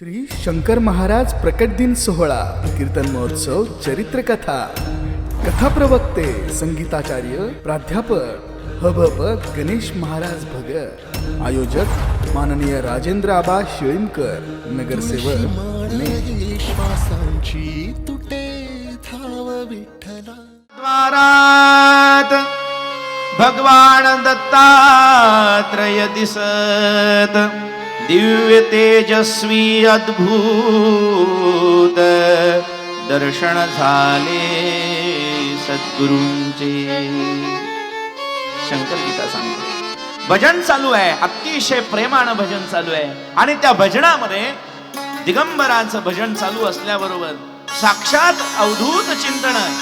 श्री शंकर महाराज प्रकट दिन सोहळा कीर्तन महोत्सव चरित्र कथा कथा प्रवक्ते संगीताचार्य प्राध्यापक हबप गणेश महाराज भगत आयोजक माननीय राजेंद्र आबा शिळीमकर नगरसेवक तुटे धाव विठ्ठला. द्वारात भगवान दत्तात्रय दिसत. दिव्य तेजस्वी अद्भुत दर्शन झाले सद्गुरूंचे. शंकर गीता सांगतो. भजन चालू आहे. अतिशय प्रेमानं भजन चालू आहे. आणि त्या भजनामध्ये दिगंबराचं भजन चालू असल्याबरोबर साक्षात अवधूत चिंतन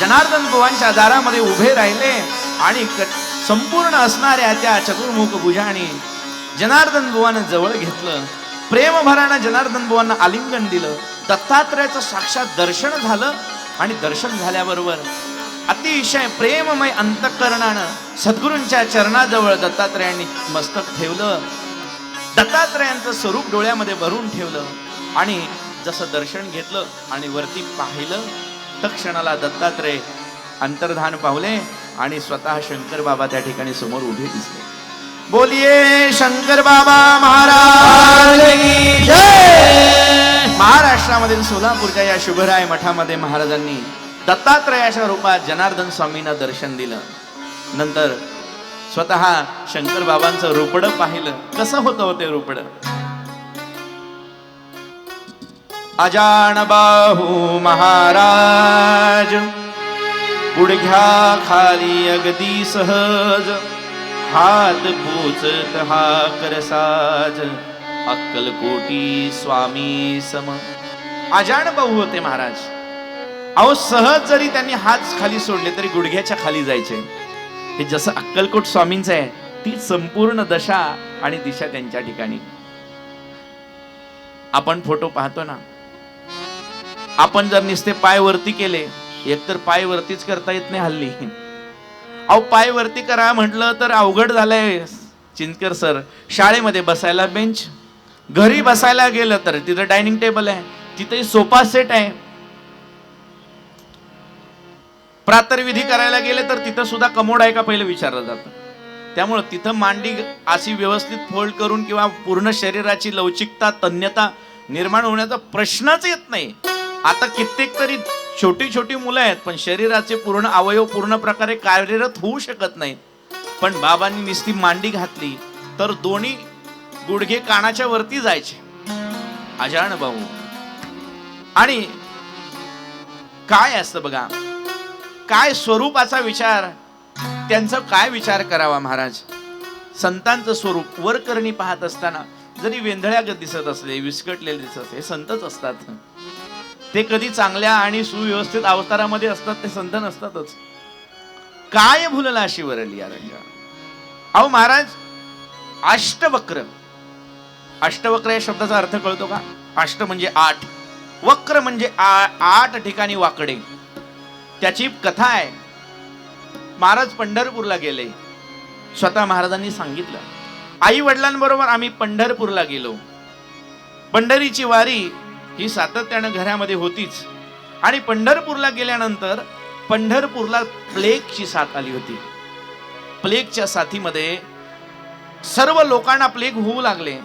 जनार्दन गुवांच्या दारामध्ये उभे राहिले आणि संपूर्ण असणाऱ्या त्या चतुर्मुख भुजाने जनार्दन बुवानं जवळ घेतलं. प्रेमभरानं जनार्दन बुवांना आलिंगन दिलं. दत्तात्रयाचं साक्षात दर्शन झालं आणि दर्शन झाल्याबरोबर अतिशय प्रेममय अंतकरणानं सद्गुरूंच्या चरणाजवळ दत्तात्रयांनी मस्तक ठेवलं. दत्तात्रयांचं स्वरूप डोळ्यामध्ये भरून ठेवलं आणि जसं दर्शन घेतलं आणि वरती पाहिलं तक्षणाला दत्तात्रय अंतर्धान पावले आणि स्वतः शंकर बाबा त्या ठिकाणी समोर उभे दिसले. बोलिये शंकर बाबा महाराज महाराष्ट्रामधील सोलापूरच्या या शुभराय मठामध्ये महाराजांनी दत्तात्रयाच्या रूपात जनार्दन स्वामींना दर्शन दिलं. नंतर स्वतः शंकर बाबांचं रुपड पाहिलं. कसं होतं हो ते रोपड? अजान बाहू महाराज गुडघ्या खाली अगदी सहज. हात पोचत हा करसाज अक्कलकोटी स्वामी सम। अजान भाऊ होते महाराज. अहो सहज जरी त्यांनी हात खाली सोडले तरी गुडघ्याच्या खाली जायचे. हे जसं अक्कलकोट स्वामींचं आहे ती संपूर्ण दशा आणि दिशा त्यांच्या ठिकाणी. आपण फोटो पाहतो ना. आपण जर नुसते पाय वरती केले एकतर पाय वरतीच करता येत नाही हल्ली. अहो पाय वरती करा म्हटलं तर अवघड झालंय चिंचकर सर. शाळेमध्ये बसायला बेंच घरी बसायला गेलं तर तिथं डायनिंग टेबल आहे तिथे सोफा सेट आहे. प्रातर्विधी करायला गेले तर तिथं सुद्धा कमोड आहे का पहिलं विचारलं जातं. त्यामुळं तिथं मांडी अशी व्यवस्थित फोल्ड करून किंवा पूर्ण शरीराची लवचिकता तन्यता निर्माण होण्याचा प्रश्नच येत नाही. आता कित्येक तरी छोटी छोटी मुलं आहेत पण शरीराचे पूर्ण अवयव पूर्ण प्रकारे कार्यरत होऊ शकत नाहीत. पण बाबांनी नुसती मांडी घातली तर दोन्ही गुडघे कानाच्या वरती जायचे. अजाण भाऊ. आणि काय असतं बघा? काय स्वरूपाचा विचार? त्यांचा काय विचार करावा महाराज? संतांचं स्वरूप वरकरणी पाहत असताना जरी वेंधळ्यागत दिसत असले विस्कटलेले दिसत असले हे संतच असतात. ते कधी चांगल्या आणि सुव्यवस्थित अवतारामध्ये असतात ते संत नसतातच. काय भुलला अशी वरली या रंगा अहो महाराज अष्टवक्र. अष्टवक्र या शब्दाचा अर्थ कळतो का? अष्ट म्हणजे आठ. वक्र म्हणजे आ- आठ ठिकाणी वाकडे. त्याची कथा आहे. महाराज पंढरपूरला गेले. स्वतः महाराजांनी सांगितलं आई वडिलांबरोबर आम्ही पंढरपूरला गेलो. पंढरीची वारी ही सातत्यानं घरामध्ये होतीच. आणि पंढरपूरला गेल्यानंतर पंढरपूरला प्लेगची साथ आली होती. प्लेगच्या साथीमध्ये सर्व लोकांना प्लेग होऊ लागले.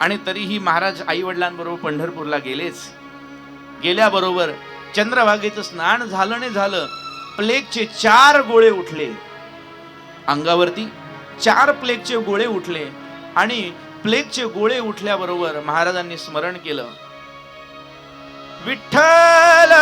आणि तरीही महाराज आई वडिलांबरोबर पंढरपूरला गेलेच. गेल्याबरोबर चंद्रभागेचं स्नान झालं नाही झालं प्लेगचे चार गोळे उठले. अंगावरती चार प्लेगचे गोळे उठले. आणि प्लेगचे गोळे उठल्याबरोबर महाराजांनी स्मरण केलं. विठ्ठल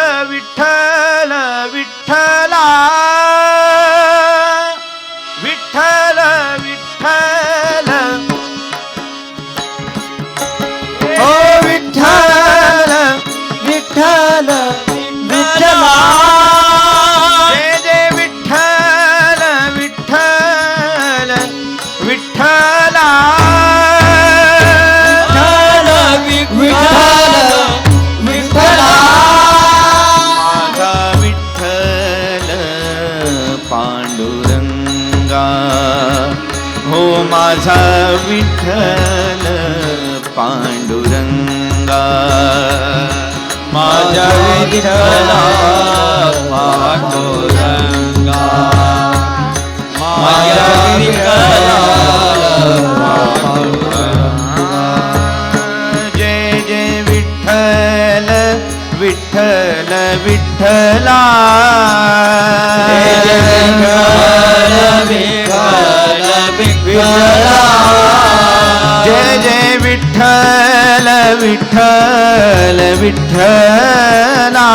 पांडुरंगा. जय जय विठ्ठल विठ्ठल विठ्ठला. जय जय विठ्ठल विठ्ठला जय जय विठ्ठल विठ्ठल विठ्ठला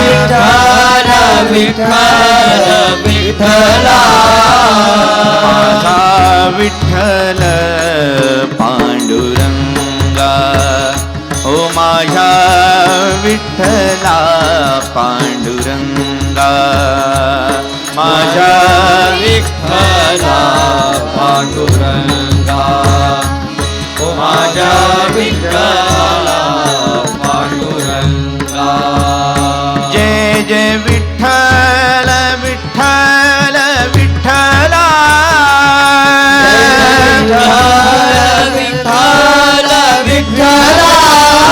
विठ्ठल विठ्ठल विठ्ठला माझा विठ्ठल पांडुरंगा. ओ माझ्या विठ्ठला पांडुरंगा. माझ्या विठ्ठला पांडुरंगा. माझ्या विठ्ठला पांडुरंगा. जय जय विठ्ठल विठ्ठल विठ्ठला. विठ्ठल विठ्ठल विठ्ठला.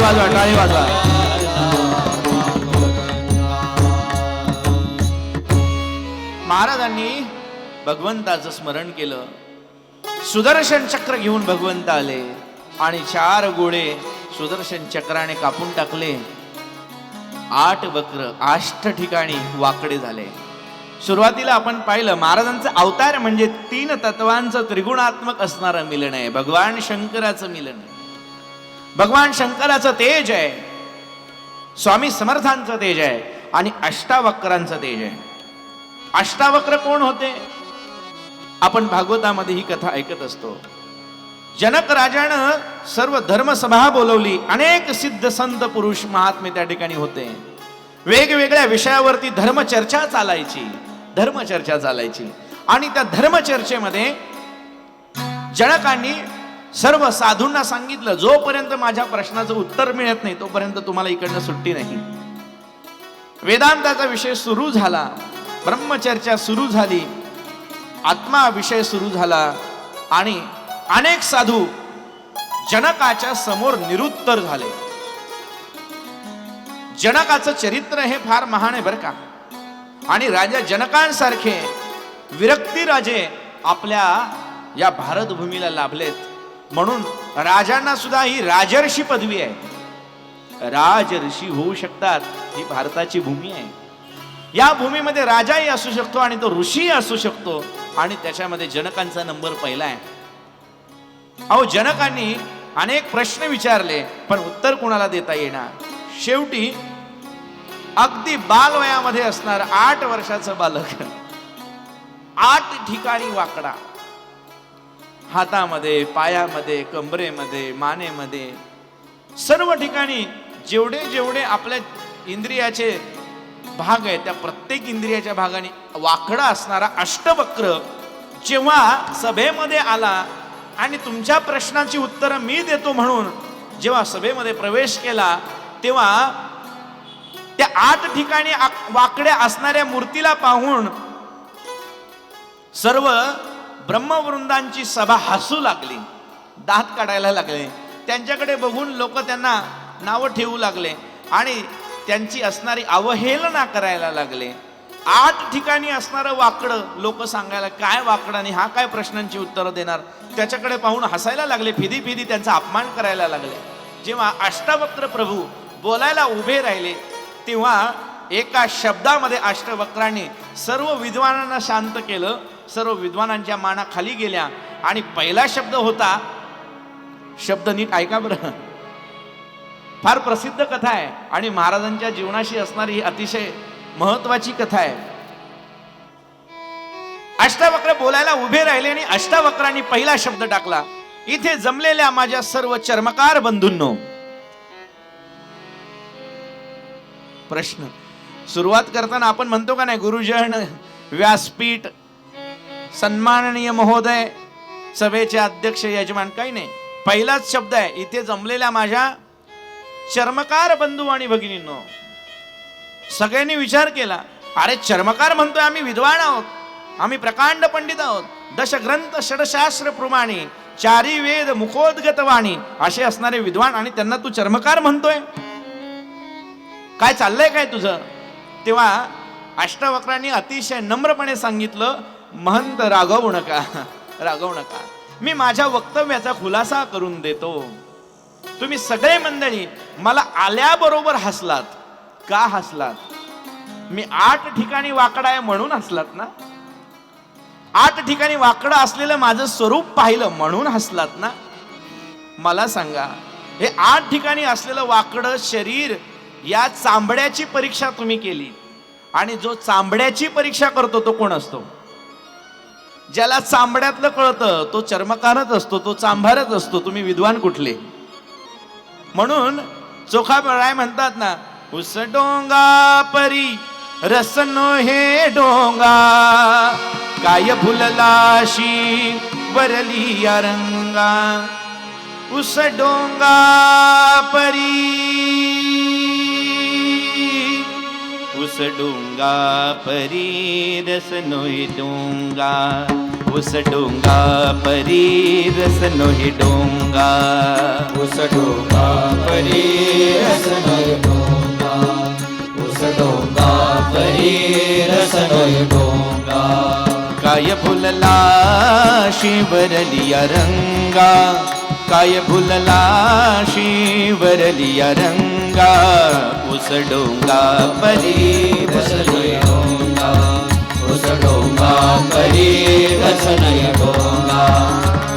टाळी वाजवा टाळी वाजवा. महाराजांनी भगवंताचं स्मरण केलं. सुदर्शन चक्र घेऊन भगवंत आले आणि चार गोळे सुदर्शन चक्राने कापून टाकले. आठ वक्र आष्ट ठिकाणी वाकडे झाले. सुरुवातीला आपण पाहिलं महाराजांचं अवतार म्हणजे तीन तत्वांचं त्रिगुणात्मक असणारं मिलन आहे. भगवान शंकराचं मिलन आहे. भगवान शंकराचं तेज आहे. स्वामी समर्थांचं तेज आहे. आणि अष्टावक्रांचं तेज आहे. अष्टावक्र कोण होते? आपण भागवतामध्ये ही कथा ऐकत असतो. जनक राजानं सर्व धर्मसभा बोलवली. अनेक सिद्ध संत पुरुष महात्मे त्या ठिकाणी होते. वेगवेगळ्या विषयावरती धर्मचर्चा चालायची. धर्मचर्चा चालायची. आणि त्या धर्मचर्चेमध्ये जनकांनी सर्व साधूंना सांगितलं जोपर्यंत माझ्या प्रश्नाचं उत्तर मिळत नाही तोपर्यंत तुम्हाला इकडनं सुट्टी नाही. वेदांताचा विषय सुरू झाला ब्रह्मचर्चा सुरू झाली आत्मा विषय सुरू झाला आणि अनेक साधू जनकाच्या समोर निरुत्तर झाले. जनकाचं चरित्र हे फार महान आहे बरं का? आणि राजा जनकांसारखे विरक्ती राजे आपल्या या भारतभूमीला लाभलेत. म्हणून राजांना सुद्धा ही राजर्षी पदवी आहे. राजर्षी होऊ शकतात ही भारताची भूमी आहे. या भूमीमध्ये राजाही असू शकतो आणि तो ऋषी असू शकतो आणि त्याच्यामध्ये जनकांचा नंबर पहिला आहे. अहो जनकांनी अनेक प्रश्न विचारले पण उत्तर कोणाला देता येणार? शेवटी अगदी बालवयामध्ये असणार आठ वर्षाचं बालक. आठ ठिकाणी वाकडा. हातामध्ये पायामध्ये कंबरेमध्ये मानेमध्ये. सर्व ठिकाणी जेवढे जेवढे आपल्या इंद्रियाचे भाग आहेत त्या प्रत्येक इंद्रियाच्या भागाने वाकडा असणारा अष्टवक्र जेव्हा सभेमध्ये आला आणि तुमच्या प्रश्नांची उत्तरं मी देतो म्हणून जेव्हा सभेमध्ये प्रवेश केला तेव्हा त्या आठ ठिकाणी आक- वाकड्या असणाऱ्या मूर्तीला पाहून सर्व ब्रह्मवृंदांची सभा हसू लागली. दात काढायला लागले. त्यांच्याकडे बघून लोक त्यांना नावं ठेवू लागले आणि त्यांची असणारी अवहेलना करायला लागले. आठ ठिकाणी असणारं वाकडं लोक सांगायला काय वाकडं आणि हा काय प्रश्नांची उत्तरं देणार? त्याच्याकडे पाहून हसायला लागले फिदी फिदी त्यांचा अपमान करायला लागले. जेव्हा अष्टवक्र प्रभू बोलायला उभे राहिले तेव्हा एका शब्दामध्ये अष्टवक्राने सर्व विद्वानांना शांत केलं. सर्व विद्वानांच्या माना खाली गेल्या. आणि पहिला शब्द होता शब्द नीट ऐका बरं. फार प्रसिद्ध कथा आहे. आणि महाराजांच्या जीवनाशी असणारी ही अतिशय महत्वाची कथा आहे. अष्टावक्र बोलायला उभे राहिले आणि अष्टावक्रांनी पहिला शब्द टाकला. इथे जमलेल्या माझ्या सर्व चर्मकार बंधूंनो प्रश्न. सुरुवात करताना आपण म्हणतो का नाही गुरुजन व्यासपीठ सन्माननीय महोदय सभेचे अध्यक्ष यजमान काही नाही. पहिलाच शब्द आहे इथे जमलेल्या माझ्या चर्मकार बंधू आणि भगिनींनो सगळ्यांनी विचार केला अरे चर्मकार म्हणतोय आम्ही विद्वान आहोत आम्ही प्रकांड पंडित आहोत दशग्रंथ षडशास्त्र प्रमाणे चारी वेद मुखोद्गत वाणी असे असणारे विद्वान आणि त्यांना तू चर्मकार म्हणतोय. काय चाललंय काय तुझं? तेव्हा अष्टवक्रांनी अतिशय नम्रपणे सांगितलं महंत रागवू नका रागवू नका. मी माझ्या वक्तव्याचा खुलासा करून देतो. तुम्ही सगळे मंडळी मला आल्याबरोबर हसलात. का हसलात? मी आठ ठिकाणी वाकडा आहे म्हणून हसलात ना? आठ ठिकाणी वाकडं असलेलं माझं स्वरूप पाहिलं म्हणून हसलात ना? मला सांगा हे आठ ठिकाणी असलेलं वाकडं शरीर या चांबड्याची परीक्षा तुम्ही केली. आणि जो चांबड्याची परीक्षा करतो तो कोण असतो? ज्याला चांबड्यातलं कळतं तो चर्मकारच असतो तो चांभारच असतो तुम्ही विद्वान कुठले? म्हणून चोखा राय म्हणतात ना उस डोंगा परी रसनो हे डोंगा काय फुललाशी वरली या रंगा उस डोंगा परी. उस डोंगा परी रस नोही डोंगा उस डोंगा परी रस नोही डोंगा उस डोंगा परी रस नोही डोंगा उस डोंगा परी रस नोही डोंगा काय फुलला शिवरलिया रंगा। काय फुलला शिवरलिया रंगा। उस डोंगा परी रस नोय डोंगा उस डोंगा परी रस नोय डोंगा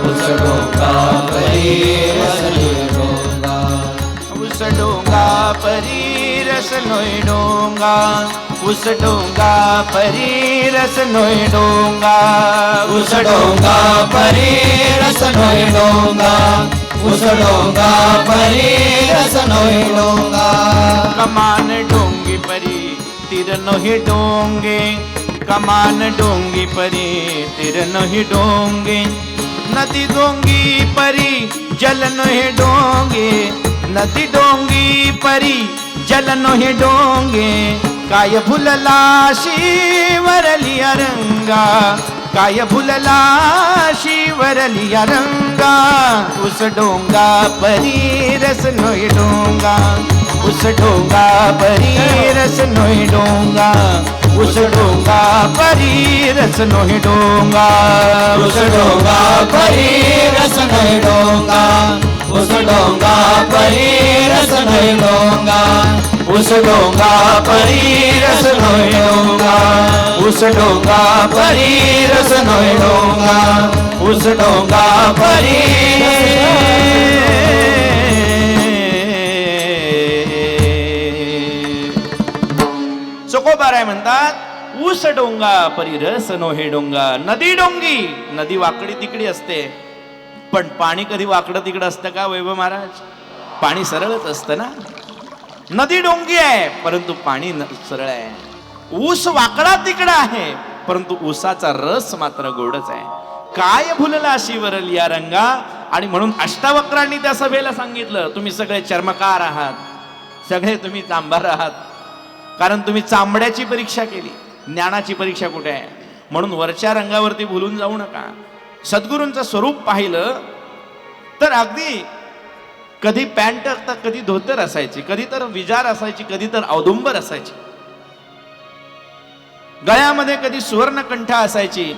उस डोंगा परी रस नोय डोंगा उस डोंगा परी रस नोय डोंगा उस डोंगा परी रस नोय डोंगा उस डोंगा परी रस नोय डोंगा उसडोंगा परी रस डोंगा कमान डोंगी परी तिर नोही डोंगे कमान डोंगी परी तिर नोही डोंगे नदी डोंगी परी जल नोहे डोंगे नदी डोंगी परी जल नोही डोंगे काय फुलला शिवरलिया रंगा काय फुलला शिवरलिया रंगा? उस डोंगा परी रस नोय डोंगा. उस डोंगा परी रस नोय डोंगा. उस डोंगा परी रस नोय डोंगा. उस डोंगा परी रस नोय डोंगा. उस डोंगा परी रस नोय डोंगा. उस डोंगा परी रस नोय डोंगा. उस डोंगा परी रस नोय डोंगा उस डोंगा परी चोकोबाराय म्हणतात ऊस डोंगा परी रस नोहे डोंगा नदी डोंगी नदी वाकडी तिकडी असते. पण पाणी कधी वाकडं तिकडं असतं का वैभव महाराज? पाणी सरळच असतं ना? नदी डोंगी आहे परंतु पाणी न- सरळ आहे. ऊस वाकडा तिकडा आहे परंतु ऊसाचा रस मात्र गोडच आहे. काय भुलला शिवरल या रंगा? आणि म्हणून अष्टावक्रांनी त्या सभेला सांगितलं तुम्ही सगळे चर्मकार आहात सगळे तुम्ही चांभार आहात कारण तुम्ही चांबड्याची परीक्षा केली ज्ञानाची परीक्षा कुठे आहे? म्हणून वरच्या रंगावरती भुलून जाऊ नका. सद्गुरूंचं स्वरूप पाहिलं तर अगदी कधी पॅन्ट तर कधी धोतर असायची कधी तर विजार असायची कधी तर औदुंबर असायची. गळ्यामध्ये कधी सुवर्णकंठ असायची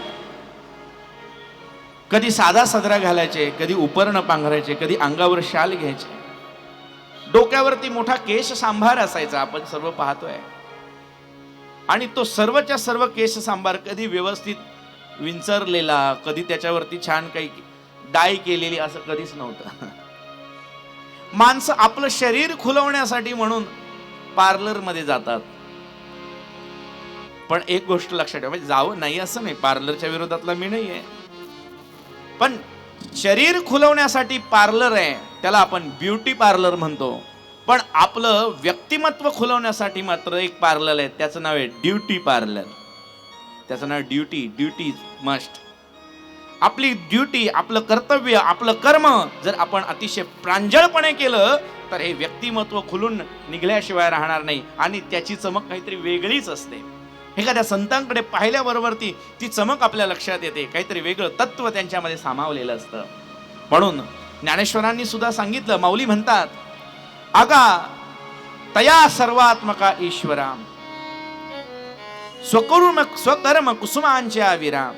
कधी साधा सदरा घालायचे कधी उपर्ण पांघरायचे कधी अंगावर शाल घ्यायचे. डोक्यावरती मोठा केश सांभार असायचा आपण सर्व पाहतोय. आणि तो सर्वच्या सर्व केश सांभार कधी व्यवस्थित विंचरलेला कधी त्याच्यावरती छान काही डाय केलेली असं कधीच नव्हतं. माणसं आपलं शरीर खुलवण्यासाठी म्हणून पार्लरमध्ये जातात. पण एक गोष्ट लक्षात ठेवा म्हणजे जावं नाही असं नाही पार्लरच्या विरोधातला मी नाही आहे पण शरीर खुलवण्यासाठी पार्लर आहे त्याला आपण ब्युटी पार्लर म्हणतो. पण आपलं व्यक्तिमत्व खुलवण्यासाठी मात्र एक पार्लर आहे त्याचं नाव आहे ड्युटी पार्लर. त्याचं नाव ड्युटी ड्युटी मस्ट. आपली ड्युटी आपलं कर्तव्य आपलं कर्म जर आपण अतिशय प्रांजळपणे केलं तर हे व्यक्तिमत्व खुलून निघल्याशिवाय राहणार नाही. आणि त्याची चमक काहीतरी वेगळीच असते. एखाद्या संतांकडे पाहिल्याबरोबर ती ती चमक आपल्या लक्षात येते. काहीतरी वेगळं तत्व त्यांच्यामध्ये सामावलेलं असतं. म्हणून ज्ञानेश्वरांनी सुद्धा सांगितलं माऊली म्हणतात आगा तया सर्वात्मका ईश्वरा स्वकर्म स्वकर्म कुसुमांच्या विराम.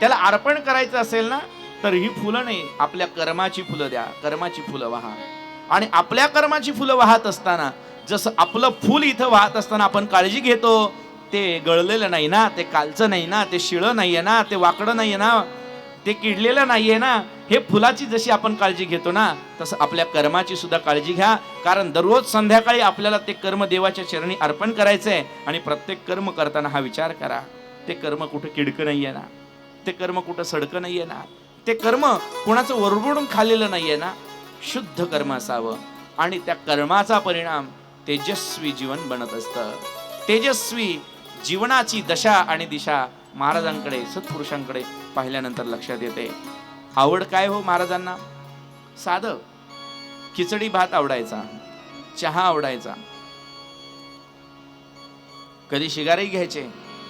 त्याला अर्पण करायचं असेल ना तर ही फुलं नाही आपल्या कर्माची फुलं द्या कर्माची फुलं वाहा. आणि आपल्या कर्माची फुलं वाहत असताना जसं आपलं फुल इथं वाहत असताना आपण काळजी घेतो ते गळलेलं नाही ना ते कालचं नाही ना ते शिळं नाही आहे ना ते वाकडं नाही आहे ना ते किडलेलं नाही आहे ना हे फुलाची जशी आपण काळजी घेतो ना तसं आपल्या कर्माची सुद्धा काळजी घ्या. कारण दररोज संध्याकाळी आपल्याला ते कर्म देवाच्या चरणी अर्पण करायचं आहे आणि प्रत्येक कर्म करताना हा विचार करा. ते कर्म कुठं किडकं नाही आहे ना ते कर्म कुठं सडकं नाही आहे ना ते कर्म कुणाचं वरबडून खाल्लेलं नाही आहे ना शुद्ध कर्म असावं. आणि त्या कर्माचा परिणाम तेजस्वी जीवन बनत असतं. तेजस्वी जीवनाची दशा आणि दिशा महाराजांकडे सत्पुरुषांकडे पाहिल्यानंतर लक्षात येते. आवड काय हो महाराजांना? साधं. खिचडी भात आवडायचा. चहा आवडायचा. कधी शिगारही घ्यायचे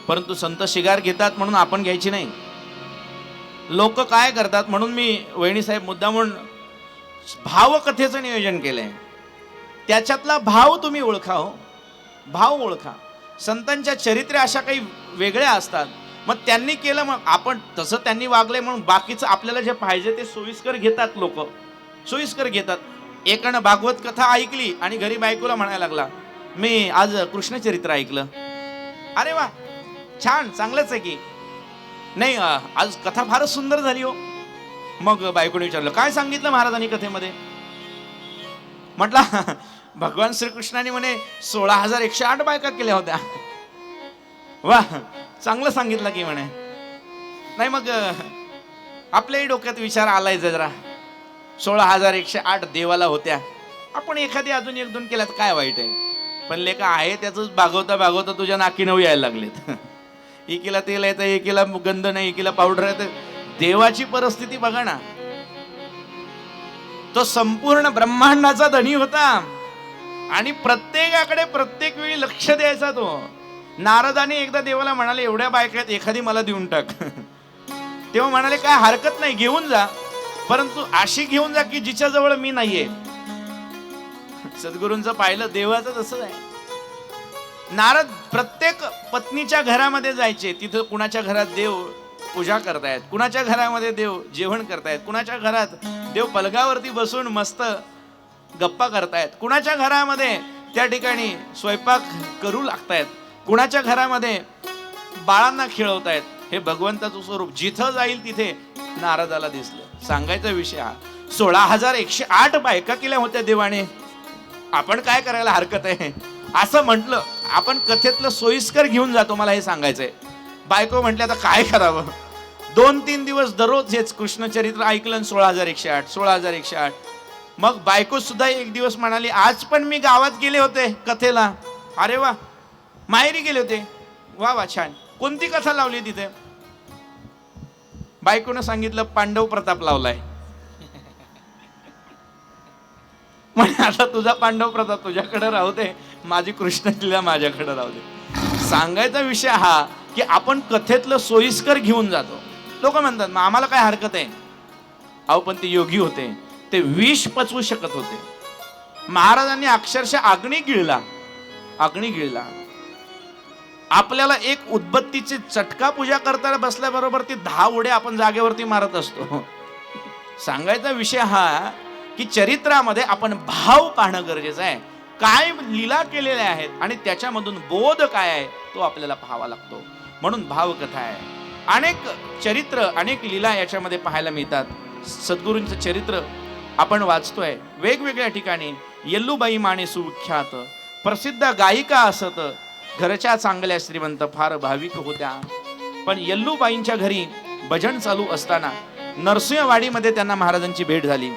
परंतु संत शिगार घेतात म्हणून आपण घ्यायची नाही. लोक काय करतात म्हणून मी वहिणीसाहेब मुद्दा म्हणून भावकथेचं नियोजन केलंय. त्याच्यातला भाव तुम्ही ओळखा हो. भाव ओळखा. संतांच्या चरित्रे अशा काही वेगळ्या असतात. मग त्यांनी केलं मग आपण तसं त्यांनी वागले म्हणून बाकीचं आपल्याला जे पाहिजे ते सोयीस्कर घेतात लोक. सोयीस्कर घेतात. एकानं भागवत कथा ऐकली आणि घरी बायकोला म्हणायला लागला मी आज कृष्णचरित्र ऐकलं. अरे वा! छान! चांगलंच आहे की. नाही आज कथा फारच सुंदर झाली हो. मग बायकोने विचारलं काय सांगितलं महाराजांनी कथेमध्ये? म्हटला भगवान श्रीकृष्णाने म्हणे सोळा हजार एकशे आठ बायका केल्या होत्या. वा चांगलं सांगितलं की म्हणे. नाही मग आपल्याही डोक्यात विचार आलाय जरा. सोळा हजार एकशे आठ देवाला होत्या. आपण एखादी अजून एक दोन केल्यात काय वाईट आहे? पण लेखा आहे त्याच भागवता भागवता तुझ्या नाकी नऊ यायला लागलेत. एकीला तेल येतं एकीला गंध नाही एकीला पावडर येतं देवाची परिस्थिती बघा ना. तो संपूर्ण ब्रह्मांडाचा धनी होता. आणि प्रत्येकाकडे प्रत्येक वेळी लक्ष द्यायचा तो. नारदाने एकदा देवाला म्हणाले एवढ्या बायका आहेत एखादी मला देऊन टाक. तेव्हा म्हणाले काय हरकत नाही घेऊन जा. परंतु अशी घेऊन जा की जिच्या जवळ मी नाहीये. सद्गुरूंचं पाहिलं देवाचं तसंच आहे. नारद प्रत्येक पत्नीच्या घरामध्ये जायचे. तिथं कुणाच्या घरात देव पूजा करतायत कुणाच्या घरामध्ये देव जेवण करतायत कुणाच्या घरात देव पलगावरती बसून मस्त गप्पा करतायत. कुणाच्या घरामध्ये त्या ठिकाणी स्वयंपाक करू लागतायत? कुणाच्या घरामध्ये बाळांना खेळवतायत? हे भगवंताचं स्वरूप जिथं जाईल तिथे नारदाला दिसलं. सांगायचा विषय हा. सोळा हजार एकशे आठ बायका केल्या होत्या देवाने. आपण काय करायला हरकत आहे? असं म्हटलं आपण कथेतलं सोयीस्कर घेऊन जातो मला हे सांगायचंय. बायको म्हटलं आता काय करावं? दोन तीन दिवस दररोज हेच कृष्णचरित्र ऐकलं आणि सोळा हजार एकशे आठ सोळा हजार एकशे आठ. मग बायको सुद्धा एक दिवस म्हणाली आज पण मी गावात गेले होते कथेला. अरे वा माहेरी गेले होते. वा वा छान. कोणती कथा लावली तिथे? बायकोनं सांगितलं पांडव प्रताप लावलाय. म्हणे आता तुझा पांडव प्रताप तुझ्याकडे राहू दे. माझी कृष्णलीला माझ्याकडे राहू दे. सांगायचा विषय हा की आपण कथेतलं सोयीस्कर घेऊन जातो. लोक म्हणतात मग आम्हाला काय हरकत आहे? अहो पण ते योगी होते. ते विष पचवू शकत होते. महाराजांनी अक्षरशः अग्नी गिळला. अग्नी गिळला. आपल्याला एक उदबत्तीची चटका पूजा करताना बसल्याबरोबर ती दहा उड्या आपण जागेवरती मारत असतो. सांगायचा विषय हा की चरित्रामध्ये आपण भाव पाहणं गरजेचं आहे. काय लीला केलेल्या आहेत आणि त्याच्यामधून बोध काय आहे तो आपल्याला पाहावा लागतो. म्हणून भावकथा आहे. अनेक चरित्र अनेक लीला याच्यामध्ये पाहायला मिळतात. सद्गुरूंचं चरित्र आपण वाचतोय. वेगवेगळ्या ठिकाणी येल्लूबाई माने सुख्यात प्रसिद्ध गायिका असत. घरच्या चांगल्या श्रीमंत फार भाविक होत्या. पण येल्लूबाईंच्या घरी भजन चालू असताना नरसिंहवाडीमध्ये त्यांना महाराजांची भेट झाली.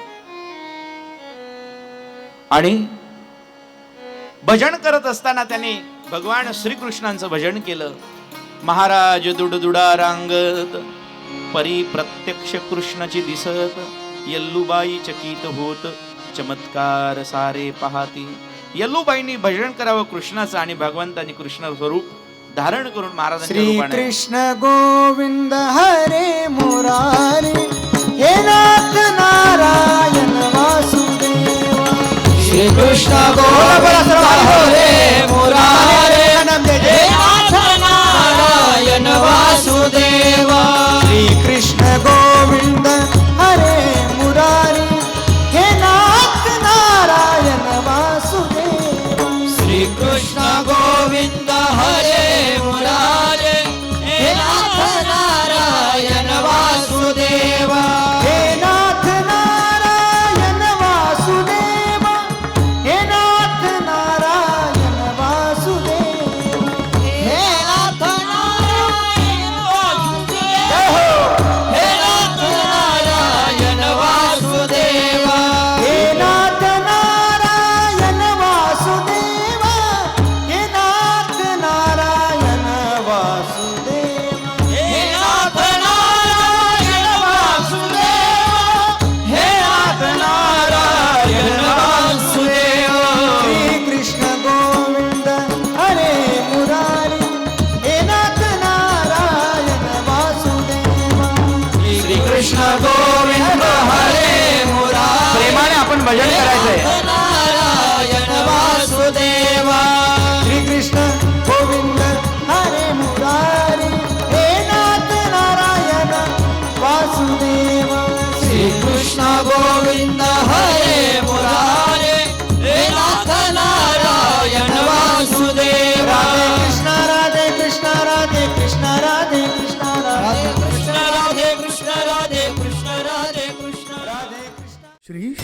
आणि भजन करत असताना त्यांनी भगवान श्रीकृष्णांचं भजन केलं. महाराज दुडदुडा रांगत परी प्रत्यक्ष कृष्णाची दिसत. यल्लूबाई चकित होत चमत्कार सारे पाहती. यल्लूबाईंनी भजन करावं कृष्णाचं आणि भगवंतांनी कृष्ण स्वरूप धारण करून महाराजांच्या श्री कृष्ण गोविंद हरे मुरारी हे नाथ नारायण वासुदेवा. श्री कृष्ण गोविंद हरे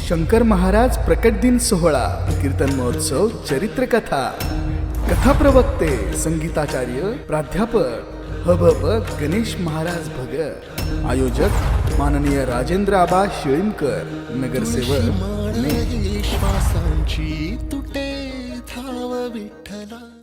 शंकर महाराज प्रकट दिन सोहळा कीर्तन महोत्सव चरित्रकथा कथा प्रवक्ते संगीताचार्य प्राध्यापक हबप गणेश महाराज भगत आयोजक माननीय राजेंद्र आबा शिळीमकर नगरसेवक विश्वासांची तुटे धाव विठ्ठला.